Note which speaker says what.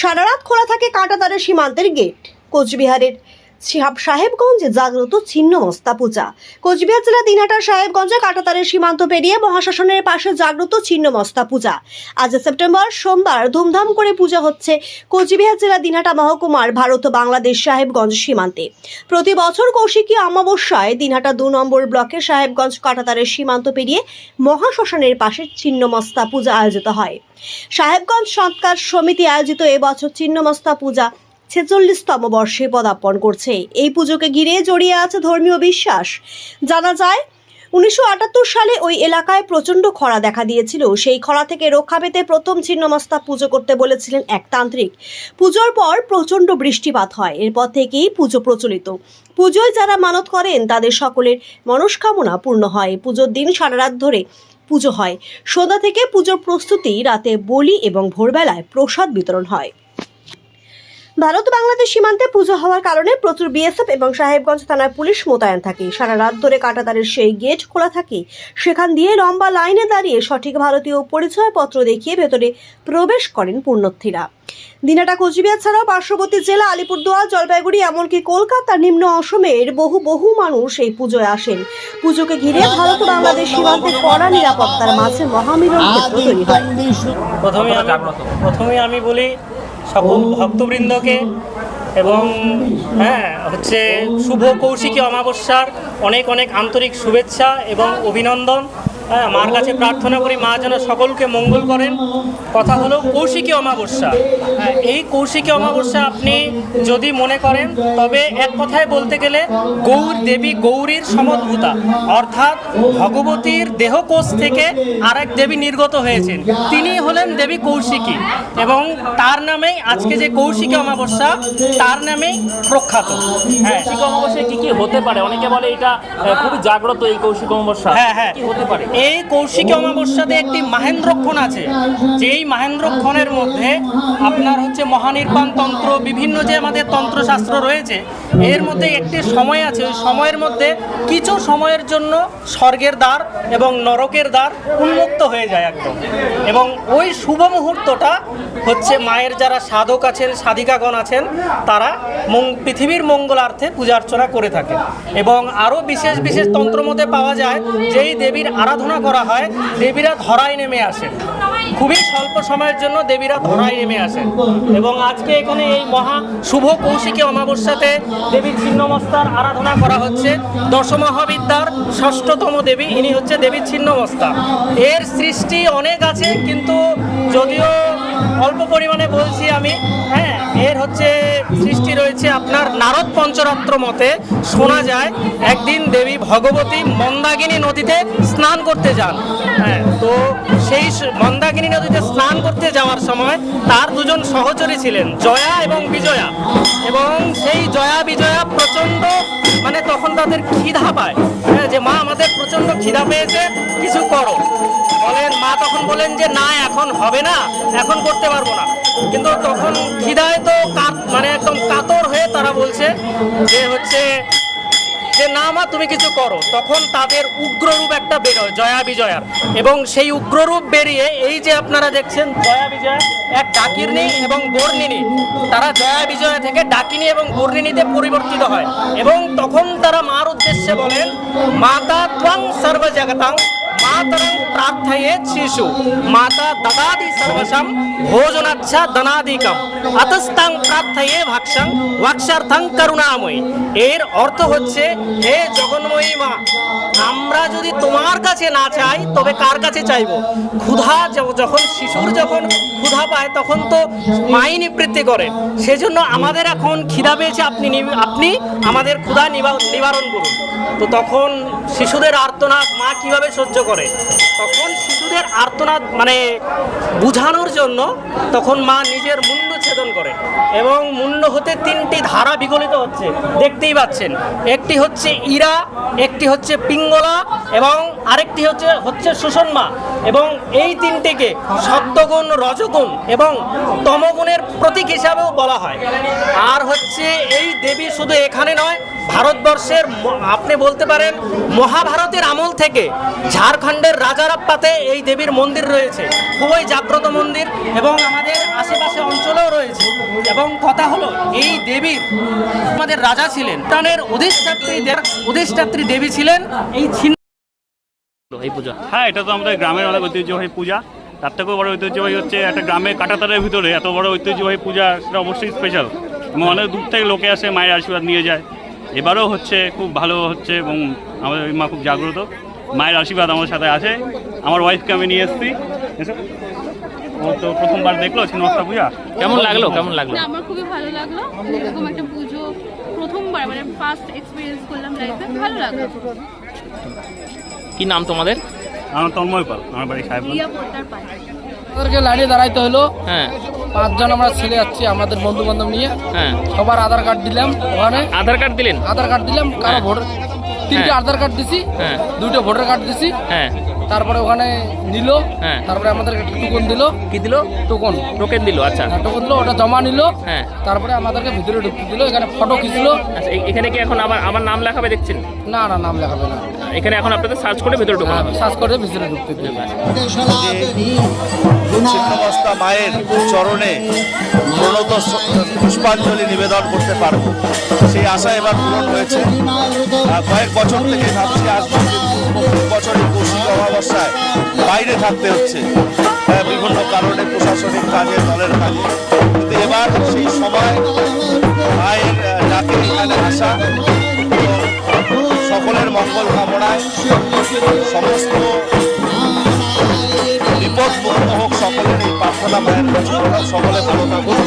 Speaker 1: সারা রাত খোলা থাকে কাঁটাতারা সীমান্তের গেট। কোচবিহারের সাহেবগঞ্জে জাগ্রত ছিন্ন মস্তা পূজা। কোচবিহার জেলা দিনহাটার সাহেবগঞ্জে কাটাতারের সীমান্ত পেরিয়ে মহাশাসনের পাশে জাগ্রত ছিন্ন মস্তা পূজা। আজ সেপ্টেম্বর, সোমবার ধুমধাম করে পূজা হচ্ছে কোচবিহার জেলা দিনহাটা মহকুমার ভারত বাংলাদেশ সাহেবগঞ্জ সীমান্তে। প্রতি বছর কৌশিকী অমাবস্যায় দিনহাটা দু নম্বর ব্লকের সাহেবগঞ্জ কাটাতারের সীমান্ত পেরিয়ে মহাশ্মশানের পাশে ছিন্নমস্তা পূজা আয়োজিত হয়। সাহেবগঞ্জ সৎকার সমিতি আয়োজিত এবছর ছিন্নমস্তা পূজা ছেচল্লিশতম বর্ষে পদার্পণ করছে। এই পুজোকে ঘিরে জড়িয়ে আছে ধর্মীয় বিশ্বাস। জানা যায়, উনিশশো আটাত্তর সালে ওই এলাকায় প্রচণ্ড খরা দেখা দিয়েছিল। সেই খরা থেকে রক্ষা পেতে প্রথম ছিন্নমস্তা পুজো করতে বলেছিলেন এক তান্ত্রিক। পুজোর পর প্রচণ্ড বৃষ্টিপাত হয়। এরপর থেকেই পুজো প্রচলিত। পুজোয় যারা মানত করেন, তাদের সকলের মনস্কামনা পূর্ণ হয়। পুজোর দিন সারা রাত ধরে পুজো হয়। সন্ধ্যা থেকে পুজোর প্রস্তুতি রাতে বলি এবং ভোরবেলায় প্রসাদ বিতরণ হয়। ভারত বাংলাদেশ সীমান্তে পুজো হওয়ার কারণে প্রচুর বিএসএফ এবং সাহেবগঞ্জ থানার পুলিশ মোতায়েন থাকে। সারা রাত ধরে কাটাতারের সেই গেট খোলা থাকে। সেখান দিয়ে লম্বা লাইনে দাঁড়িয়ে সঠিক ভারতীয় পরিচয়পত্র দেখিয়ে ভেতরে প্রবেশ করেন পুণ্যার্থীরা দিনাটা কোচবিহার ছাড়াও পার্শ্ববর্তী জেলা আলিপুরদুয়ার, জলপাইগুড়ি, এমনকি কলকাতা, নিম্ন অসমের বহু বহু মানুষ এই পুজোয় আসেন। পুজোকে ঘিরে ভারত বাংলাদেশ সীমান্তে কড়া নিরাপত্তার মাঝে মহামিলন
Speaker 2: প্রথমে আমি বলি সকল ভক্তবৃন্দকে এবং হ্যাঁ হচ্ছে শুভ কৌশিকী অমাবস্যার অনেক অনেক আন্তরিক শুভেচ্ছা এবং অভিনন্দন। হ্যাঁ মার কাছে প্রার্থনা করি মা যেন সকলকে মঙ্গল করেন। কথা হলো কৌশিকী অমাবস্যা। হ্যাঁ, এই কৌশিকী অমাবস্যা আপনি যদি মনে করেন তবে এক কথায় বলতে গেলে গৌর দেবী গৌরীর সমদ্ভূতা। অর্থাৎ ভগবতীর দেহকোষ থেকে আরেক দেবী নির্গত হয়েছেন। তিনি হলেন দেবী কৌশিকী এবং তার নামেই আজকে যে কৌশিকী অমাবস্যা তার নামেই প্রখ্যাত। হ্যাঁ
Speaker 3: কৌশিক অমাবস্যা কি কি হতে পারে? অনেকে বলে এটা খুবই জাগ্রত এই কৌশিক অমাবস্যা।
Speaker 2: হ্যাঁ হ্যাঁ।
Speaker 3: কি হতে পারে?
Speaker 2: এই কৌশিক অমাবস্যাতে একটি মাহেন্দ্রক্ষণ আছে। যেই মাহেন্দ্রক্ষণের মধ্যে আপনার হচ্ছে মহানির্বাণ তন্ত্র, বিভিন্ন যে আমাদের তন্ত্রশাস্ত্র রয়েছে এর মধ্যে একটি সময় আছে, ওই সময়ের মধ্যে কিছু সময়ের জন্য স্বর্গের দ্বার এবং নরকের দ্বার উন্মুক্ত হয়ে যায় একদম। এবং ওই শুভ মুহূর্তটা হচ্ছে মায়ের যারা সাধক আছেন, সাধিকাগণ আছেন, তারা পৃথিবীর মঙ্গলার্থে পূজা অর্চনা করে থাকেন এবং আরও বিশেষ বিশেষ তন্ত্র মধ্যে পাওয়া যায় যেই দেবীর আরাধনা করা হয়, দেবীরা ধরায় নেমে আসেন খুবই স্বল্প সময়ের জন্য দেবীরা ধরায় নেমে আসেন এবং আজকে এখানে এই মহা শুভ কৌশিকী অমাবস্যাতে দেবীর ছিন্নমস্তার আরাধনা করা হচ্ছে। দশমহাবিদ্যার ষষ্ঠতম দেবী, ইনি হচ্ছে দেবীর ছিন্নমস্তা। এর সৃষ্টি অনেক আছে, কিন্তু যদিও অল্প পরিমাণে বলছি আমি। হ্যাঁ এর হচ্ছে সৃষ্টি রয়েছে আপনার নারদ পঞ্চরাত্র মতে। শোনা যায়, একদিন দেবী ভগবতী মন্দাকিনী নদীতে স্নান করতে যান। হ্যাঁ তো সেই মন্দাকিনী নদীতে স্নান করতে যাওয়ার সময় তার দুজন সহচরী ছিলেন, জয়া এবং বিজয়া। এবং সেই জয়া বিজয়া প্রচণ্ড মানে তখন তাদের খিদা পায়। হ্যাঁ যে মা, আমাদের প্রচণ্ড খিদা পেয়েছে, কিছু করো। বলেন, মা তখন বলেন যে, না, এখন হবে না। এখন করতে পারব না। কিন্তু তখন খিদায় তো মানে একদম কাতর হয়ে তারা বলছে যে হচ্ছে যে, না মা, তুমি কিছু করো। তখন তাদের উগ্ররূপ একটা বেরোয় জয়া বিজয়ার। এবং সেই উগ্ররূপ বেরিয়ে এই যে আপনারা দেখছেন, জয়া বিজয়া এক ডাকিনী এবং বর্ণিনী। তারা জয়া বিজয়া থেকে ডাকিনী এবং বর্ণিনীতে পরিবর্তিত হয়। এবং তখন তারা মার উদ্দেশ্যে বলেন, মাতা ত্বং সর্বজগতাং প্রার্থয়ে শিশু মাতা দদাদি সর্বসম ভোজনাচ্ছা দনাদিকম আতস্তাং প্রার্থয়ে ভাক্ষং ভাক্ষার্থং করুণাময়ী এর অর্থ হচ্ছে, হে জগন্ময়ী মা আমরা যদি তোমার কাছে না চাই, তবে কার কাছে চাইব? ক্ষুধা যখন, শিশুর যখন ক্ষুধা পায়, তখন তো মাই নিবৃত্তি করে। সেজন্য আমাদের এখন খিদা পেয়েছে, আপনি আপনি আমাদের ক্ষুধা নিবা- নিবারণ করুন। তো তখন শিশুদের আর্তনাদ মা কীভাবে সহ্য করে? তখন শিশুদের আর্তনাদ মানে বুঝানোর জন্য তখন মা নিজের মুন্ড ছেদন করে এবং মুন্ড হতে তিনটি ধারা বিগলিত হচ্ছে। দেখতেই পাচ্ছেন, একটি হচ্ছে ইরা, একটি হচ্ছে পিঙ্গলা এবং আরেকটি হচ্ছে হচ্ছে সুষমা এবং এই তিনটিকে সত্যগুণ রজগুণ এবং তমগুণের প্রতীক হিসাবেও বলা হয়। আর হচ্ছে এই দেবী শুধু এখানে নয়, ভারতবর্ষের আপনি বলতে পারেন মহাভারতের আমল থেকে ঝাড়খণ্ডের রাজারাপ্পাতে এই দেবীর মন্দির রয়েছে। খুবই জাগ্রত মন্দির এবং আমাদের আশেপাশে অঞ্চলেও রয়েছে। এবং কথা হলো, এই দেবীর আমাদের রাজা ছিলেন টানের অধিষ্ঠাত্রী অধিষ্ঠাত্রী দেবী ছিলেন, এই ছিন্ন
Speaker 3: পূজা।
Speaker 4: হ্যাঁ এটা তো আমাদের গ্রামের অনেক ঐতিহ্যবাহী পূজা। তার থেকেও বড় ঐতিহ্যবাহী হচ্ছে একটা গ্রামের কাটাতারের ভিতরে এত বড় ঐতিহ্যবাহী পূজা, সেটা অবশ্যই স্পেশাল এবং অনেক দূর থেকে লোকে আসে, মায়ের আশীর্বাদ নিয়ে যায়। এবারও হচ্ছে খুব ভালো হচ্ছে এবং আমাদের মা খুব জাগ্রত। মায়ের আশীর্বাদ আমার সাথে আছে। আমার ওয়াইফকে আমি নিয়ে এসেছি। ও তো প্রথমবার দেখল ছিন্নমস্তা পূজা।
Speaker 3: কেমন লাগল? কেমন লাগল?
Speaker 5: আমার খুবই ভালো লাগল। এরকম একটা পুজো প্রথমবার মানে ফার্স্ট এক্সপিরিয়েন্স করলাম লাইফে ভালো লাগল।
Speaker 3: কি নাম তোমাদের?
Speaker 4: আমার তন্ময় পাল আমার বাড়ি সাহেব।
Speaker 6: আমাদেরকে লাইনে দাঁড়াইতে হলো।
Speaker 3: হ্যাঁ।
Speaker 6: পাঁচজন আমরা ছেলে যাচ্ছি আমাদের বন্ধু বান্ধব নিয়ে।
Speaker 3: হ্যাঁ।
Speaker 6: সবার আধার কার্ড দিলাম ওখানে।
Speaker 3: আধার কার্ড দিলেন?
Speaker 6: আধার কার্ড দিলাম কারও
Speaker 3: হ্যাঁ।
Speaker 6: ভোটার তিনটে
Speaker 3: হ্যাঁ।
Speaker 6: আধার কার্ড দিছি
Speaker 3: হ্যাঁ।
Speaker 6: দুটো ভোটার কার্ড দিছি।
Speaker 3: হ্যাঁ।
Speaker 6: তারপরে ওখানে নিল
Speaker 3: হ্যাঁ।
Speaker 6: তারপরে আমাদেরকে টোকন দিল।
Speaker 3: কি দিল?
Speaker 6: টোকন।
Speaker 3: টোকেন দিল আচ্ছা।
Speaker 6: টোকন দিল ওটা জমা নিল।
Speaker 3: হ্যাঁ।
Speaker 6: তারপরে আমাদেরকে ভিতরে ঢুকতে দিল এখানে ফটো খিচলো।
Speaker 3: আচ্ছা এখানে কি এখন আবার আমার নাম লেখাবে দেখছেন?
Speaker 6: না না নাম লেখাবে না।
Speaker 3: এখানে এখন আপনাদের সার্চ করে ভিতরে ঢোকানো হবে
Speaker 6: সার্চ করে ভিতরে ঢুকতে দিল।
Speaker 7: ছিন্নমস্তা মায়ের চরণে স- পুষ্পাঞ্জলি নিবেদন করতে পারব। সেই আশা এবার পূরণ হয়েছে। কয়েক বছর থেকে ভাবছি আসব বছরই কৌশিক অমাবস্যায় বাইরে থাকতে হচ্ছে। বিভিন্ন কারণে প্রশাসনিক কাজে, দলের কাজে। কিন্তু এবার সেই সময় মায়ের ডাকে এখানে আসা সকলের মঙ্গল কামনায় সমস্ত বিপদ মুক্ত হোক, সকলের এই প্রার্থনা মায়ের কাছে। সকলে ভালো থাকুন।